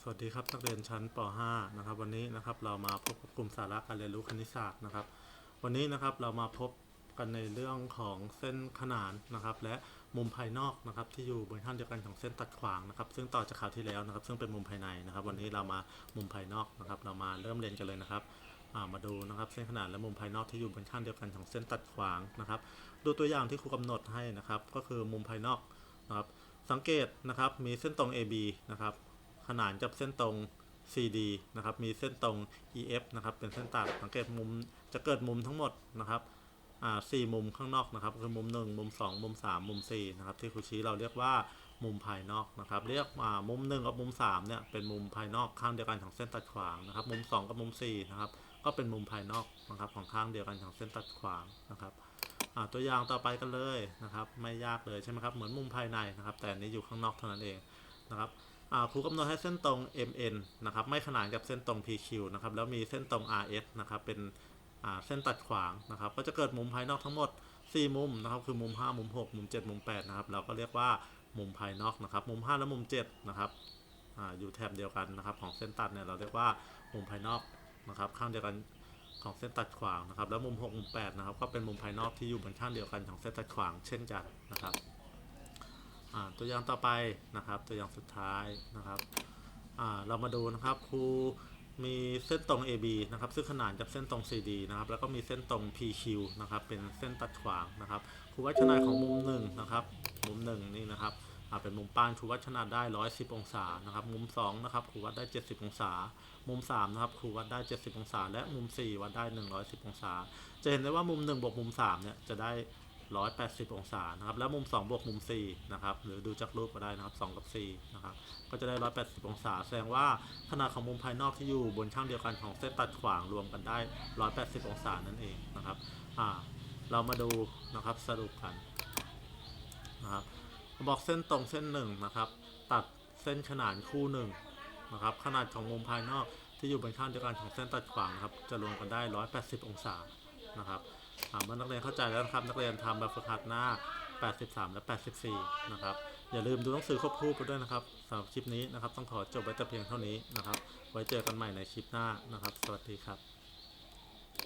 สวัสดีครับนักเรียนชั้นป .5 นะครับ วันนี้นะครับเรามาพบกับกลุ่มสาระการเรียนรู้คณิตศาสตร์นะครับ วันนี้นะครับเรามาพบกันในเรื่องของเส้นขนานนะครับ และมุมภายนอกนะครับที่อยู่บนข้างเดียวกันของเส้นตัดขวางนะครับ ซึ่งต่อจากคราวที่แล้วนะครับ ซึ่งเป็นมุมภายในนะครับ วันนี้เรามามุมภายนอกนะครับ เรามาเริ่มเรียนกันเลยนะครับมาดูนะครับเส้นขนานและมุมภายนอกที่อยู่บนข้างเดียวกันของเส้นตัดขวางนะครับ ดูตัวอย่างที่ครูกำหนดให้นะครับ ก็คือมุมภายนอกนะครับสังเกตนะครับมีเส้นตรง AB นะครับ ขนานกับเส้นตรง CD นะครับ มีเส้นตรง EF นะครับ เป็นเส้นตัด สังเกตมุม จะเกิดมุมทั้งหมดนะครับสี่มุมข้างนอกนะครับ คือมุม 1 มุม 2 มุม 3 มุม4นะครับ ที่ครูชี้เราเรียกว่ามุมภายนอกนะครับ เรียกมุม 1 กับมุม3เนี่ย เป็นมุมภายนอกข้างเดียวกันของเส้นตัดขวางนะครับ มุม 2 กับมุม4นะครับ ก็เป็นมุมภายนอกนะครับของข้างเดียวกันของเส้นตัดขวางนะครับตัวอย่างต่อไปกันเลยนะครับ ไม่ยากเลยใช่ไหมครับ เหมือนมุมภายในนะครับ แต่นี้อยู่ข้างนอกเท่านั้นเองนะครับ ครูกำหนดให้เส้นตรง MN นะครับไม่ขนานกับเส้นตรง PQ นะครับแล้วมีเส้นตรง RS นะครับเป็นเส้นตัดขวางนะครับ ก็จะเกิดมุมภายนอกทั้งหมด 4 มุมนะครับคือมุม 5 มุม 6 มุม 7 มุม 8 นะครับ เราก็เรียกว่ามุมภายนอกนะครับ มุม 5 และมุม 7 นะครับออยู่แถบเดียวกันนะครับของเส้นตัดเนี่ยเราเรียกว่ามุมภายนอกนะครับ ข้างเดียวกันของเส้นตัดขวางนะครับ แล้วมุม 6 มุม 8 นะครับ ก็เป็นมุมภายนอกที่อยู่บนข้างเดียวกันของเส้นตัดขวางเช่นกันนะครับ ตัวอย่างต่อไปนะครับ ตัวอย่างสุดท้ายนะครับเรามาดูนะครับครูมีเส้นตรง AB นะครับ ซึ่งขนานกับเส้นตรง CD นะครับ แล้วก็มีเส้นตรง PQ นะครับ เป็นเส้นตัดขวางนะครับ ครูวัดขนาดของมุมหนึ่งนะครับ มุมหนึ่งนี่นะครับเป็นมุมป้านครูวัดขนาดได้ 110 องศา นะครับ มุม2นะครับ ครูวัดได้ 70 องศา มุม3นะครับ ครูวัดได้ 70 องศา และมุม 4 วัดได้ 110 องศา จะเห็นได้ว่ามุม 1 บวกมุม3เนี่ย จะได้ 180 องศานะครับแล้วมุม 2 บวกมุม 4 นะครับ หรือดูจากรูปก็ได้นะครับ 2 กับ 4 นะครับ ก็จะได้ 180 องศา แสดงว่าขนาดของมุมภายนอกที่อยู่บนข้างเดียวกันของเส้นตัดขวางรวมกันได้ 180 องศานั่นเองนะครับอ่าเรามาดูนะครับสรุปกันนะครับบอกเส้นตรงเส้นหนึ่งนะครับ ตัดเส้นขนานคู่หนึ่งนะครับ ขนาดของมุมภายนอกที่อยู่บนข้างเดียวกันของเส้นตัดขวางนะครับ จะรวมกันได้ 180 องศานะครับ เมื่อนักเรียนเข้าใจแล้วนะครับ นักเรียนทำแบบฝึกหัดหน้า 83 และ 84 นะครับ อย่าลืมดูหนังสือควบคู่ไปด้วยนะครับสำหรับคลิปนี้นะครับ ต้องขอจบไว้แต่เพียงเท่านี้นะครับ ไว้เจอกันใหม่ในคลิปหน้านะครับ สวัสดีครับ